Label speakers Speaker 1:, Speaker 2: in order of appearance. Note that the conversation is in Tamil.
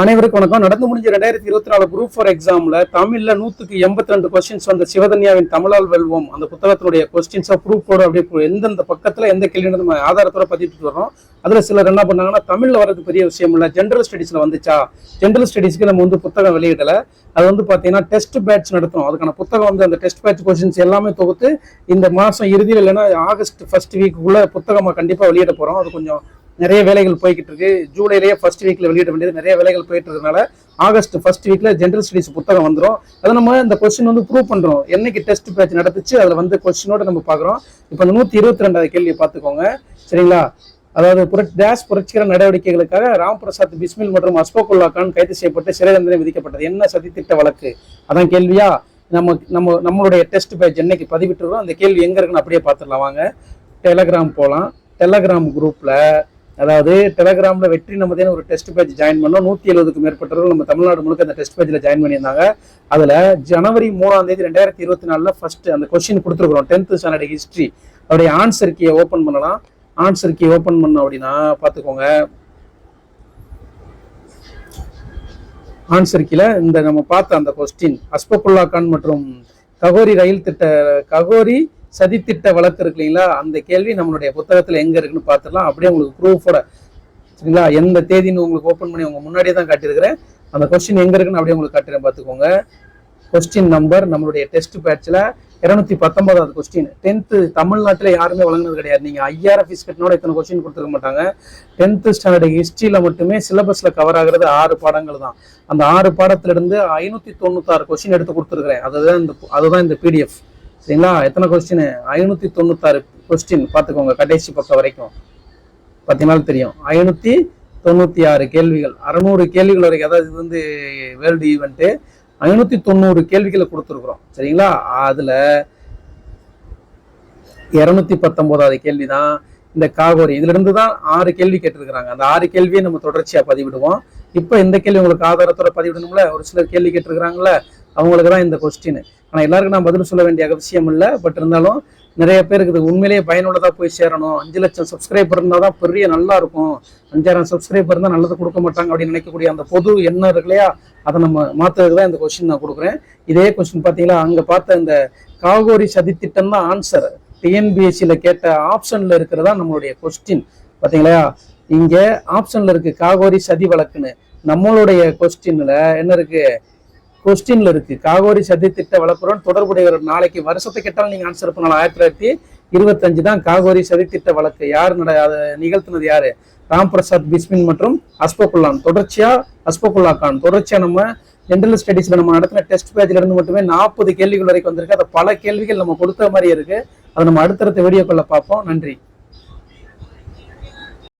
Speaker 1: அனைவருக்கும் வணக்கம். நடந்து முடிஞ்ச ரெண்டாயிரத்தி இருபத்தி நாலு குரூப் ஃபோர் எக்ஸாம்ல தமிழ்ல நூத்துக்கு எண்பத்தி ரெண்டு கொஸ்டின்ஸ் வந்த சிவதன்யாவின் தமிழால் வெல்வோம். அந்த புத்தகத்தினுடைய கொஸ்டின்ஸோ ப்ரூஃபோட அப்படியே எந்தெந்த பக்கத்துல எந்த கேள்வி நம்ம ஆதாரத்தோட பதிவிட்டு வரோம் அதுல சிலர் என்ன பண்ணாங்கன்னா தமிழ்ல வர்றது பெரிய விஷயம் இல்ல. ஜென்ரல் ஸ்டடீஸில் வந்துச்சா? ஜென்ரல் ஸ்டடீஸ்க்கு நம்ம வந்து புத்தகம் வெளியிடல. அது வந்து பாத்தீங்கன்னா டெஸ்ட் பேட்ச் நடத்தும் அதுக்கான புத்தகம் வந்து அந்த டெஸ்ட் பேட்ச் கொஸ்டின்ஸ் எல்லாமே தொகுத்து இந்த மாசம் இறுதியில் இல்லைன்னா ஆகஸ்ட் ஃபர்ஸ்ட் வீக்குள்ள புத்தகமா கண்டிப்பா வெளியிட போறோம். அது கொஞ்சம் நிறைய வேலைகள் போய்கிட்டு இருக்கு. ஜூலைலேயே ஃபர்ஸ்ட் வீக்ல வெளியிட வேண்டியது. நிறைய வேலைகள் போயிட்டு இருக்கனால ஆகஸ்ட் ஃபர்ஸ்ட் வீக்ல ஜென்ரல் ஸ்டடீஸ் புத்தகம் வந்துரும். அதை நம்ம இந்த கொஸ்டின் வந்து ப்ரூவ் பண்றோம். என்னைக்கு டெஸ்ட் பேட்ச் நடந்துச்சு அதுல வந்து கொஸ்டினோட நம்ம பாக்குறோம் இப்போ இந்த நூத்தி இருபத்தி ரெண்டாவது கேள்வியை பார்த்துக்கோங்க. சரிங்களா? அதாவது புரட்சி டேஷ் புரட்சிகர நடவடிக்கைகளுக்காக ராம் பிரசாத் பிஸ்மில் மற்றும் அஸ்போகுல்லா கான் கைது செய்யப்பட்டு சிறை தண்டனை விதிக்கப்பட்டது. என்ன சதித்திட்ட வழக்கு? அதான் கேள்வியா? நம்ம நம்ம நம்மளுடைய டெஸ்ட் பேட்ச் என்னைக்கு பதிவிட்டுருக்கோம்? அந்த கேள்வி எங்க இருக்குன்னு அப்படியே பார்த்துடலாம். வாங்க. டெலகிராம் போகலாம் டெலகிராம் குரூப்பில் அதாவது டெலகிராமில் வெற்றி நமதேன்னு ஒரு டெஸ்ட் பேஜ் ஜாயின் பண்ணோம். நூற்றி எழுபதுக்கு மேற்பட்டவர்கள் நம்ம தமிழ்நாடு முழுக்க அந்த டெஸ்ட் பேஜில் ஜாயின் பண்ணியிருந்தாங்க. அதில் ஜனவரி மூணாம் தேதி ரெண்டாயிரத்தி இருபத்தி நாலில் ஃபஸ்ட்டு அந்த கொஸ்டின் கொடுத்துருக்குறோம். டென்த்து ஸ்டாண்டர்ட் ஹிஸ்ட்ரி அவருடைய ஆன்சர் கீயை ஓப்பன் பண்ணலாம். ஆன்சர் கீ ஓப்பன் பண்ணோம் அப்படின்னா பார்த்துக்கோங்க. ஆன்சர் கீழே இந்த நம்ம பார்த்த அந்த கொஸ்டின் அஸ்பகுல்லா கான் மற்றும் ககோரி ரயில் திட்ட ககோரி சதித்திட்ட வழக்கு இருக்கு இல்லைங்களா? அந்த கேள்வி நம்மளுடைய புத்தகத்தில் எங்கே இருக்குன்னு பார்த்துடலாம். அப்படியே உங்களுக்கு ப்ரூஃபோட சரிங்களா? எந்த தேதின்னு உங்களுக்கு ஓப்பன் பண்ணி உங்க முன்னாடியே தான் காட்டியிருக்கிறேன். அந்த கொஸ்டின் எங்கே இருக்குன்னு அப்படியே உங்களுக்கு காட்டுறேன் பார்த்துக்கோங்க. கொஸ்டின் நம்பர் நம்மளுடைய டெஸ்ட் பேட்ச்ல இரநூத்தி பத்தொன்பதாவது கொஸ்டின் டென்த்து தமிழ்நாட்டில் யாருமே வழங்கினது கிடையாது. நீங்க ஐயாயிரம் ஃபீஸ் கட்டினோட இத்தனை கொஸ்டின் கொடுத்துருக்க மாட்டாங்க. டென்த்து ஸ்டாண்டர்ட் ஹிஸ்ட்ரியில் மட்டுமே சிலபஸ்ல கவர் ஆகிறது ஆறு பாடங்கள் தான். அந்த ஆறு பாடத்திலிருந்து ஐநூற்றி ஐநூத்தி தொண்ணூத்தாறு கொஸ்டின் எடுத்து கொடுத்துருக்குறேன். அதுதான் இந்த அதுதான் இந்த பிடிஎஃப் சரிங்களா எத்தனை கொஸ்டின் ஐநூத்தி தொண்ணூத்தாறு கொஸ்டின் பார்த்துக்கோங்க கடைசி பக்கம் வரைக்கும். பார்த்தீங்கன்னா தெரியும். ஐநூத்தி தொண்ணூத்தி ஆறு கேள்விகள். அறநூறு கேள்விகள் வரைக்கும் அதாவது இது வந்து வேர்ல்டு ஈவெண்ட்டு ஐநூத்தி தொண்ணூறு கேள்விகளை கொடுத்துருக்குறோம். சரிங்களா? அதுல இருநூத்தி பத்தொன்பதாவது கேள்வி தான் இந்த காகோரி இதுல இருந்து தான் ஆறு கேள்வி கேட்டிருக்கிறாங்க. அந்த ஆறு கேள்வியை நம்ம தொடர்ச்சியா பதிவிடுவோம். இப்போ இந்த கேள்வி உங்களுக்கு ஆதாரத்தோட பதிவிடணும்ல? ஒரு சிலர் கேள்வி கேட்டிருக்கிறாங்களே அவங்களுக்கு தான் இந்த கொஸ்டின் ஆனால் எல்லாருக்கும் நான் பதில் சொல்ல வேண்டிய அவசியம் இல்லை. பட் இருந்தாலும் நிறைய பேருக்கு இது உண்மையிலேயே பயனுள்ளதாக போய் சேரணும். அஞ்சு லட்சம் சப்ஸ்கிரைபர் இருந்தால் தான் பெரிய நல்லா இருக்கும். அஞ்சாயிரம் சப்ஸ்கிரைபர் இருந்தால் நல்லது கொடுக்க மாட்டாங்க அப்படின்னு நினைக்கக்கூடிய அந்த பொது எண்ணம் இருக்கு இல்லையா? அதை நம்ம மாற்றுறதுக்கு தான் இந்த கொஸ்டின் நான் கொடுக்குறேன். இதே கொஸ்டின் பார்த்தீங்களா? அங்கே பார்த்த இந்த காகோரி சதித்திட்டம் தான் ஆன்சர் டிஎன்பிஎஸ்சியில் கேட்ட ஆப்ஷனில் இருக்கிறதா நம்மளுடைய கொஸ்டின் பார்த்தீங்களா? இங்கே ஆப்ஷனில் இருக்குது காகோரி சதி வழக்குன்னு. நம்மளுடைய கொஸ்டினில் என்ன இருக்கு? கொஸ்டின்ல இருக்கு. காகோரி சதி திட்ட வழக்குடன் தொடர்புடையவர் நாளைக்கு வருஷத்தை கேட்டாலும் நீங்க ஆன்சர் பண்ணலாம். ஆயிரத்தி தொள்ளாயிரத்தி இருபத்தஞ்சு தான் காகோரி சதி திட்ட வழக்கு. யார் நட அதை நிகழ்த்தினது யாரு? ராம் பிரசாத் பிஸ்மின் மற்றும் அஸ்பகுல்லான். தொடர்ச்சியா அஸ்பகுல்லா கான். தொடர்ச்சியா நம்ம ஜென்ரல் ஸ்டடீஸ்ல நம்ம நடத்தின டெஸ்ட் பேஜ்ல இருந்து மட்டுமே நாற்பது கேள்விகள் வரைக்கும் வந்திருக்கு. அதை பல கேள்விகள் நம்ம கொடுத்த மாதிரி இருக்கு. அதை நம்ம அடுத்தடுத்த வீடியோக்குள்ள பார்ப்போம். நன்றி.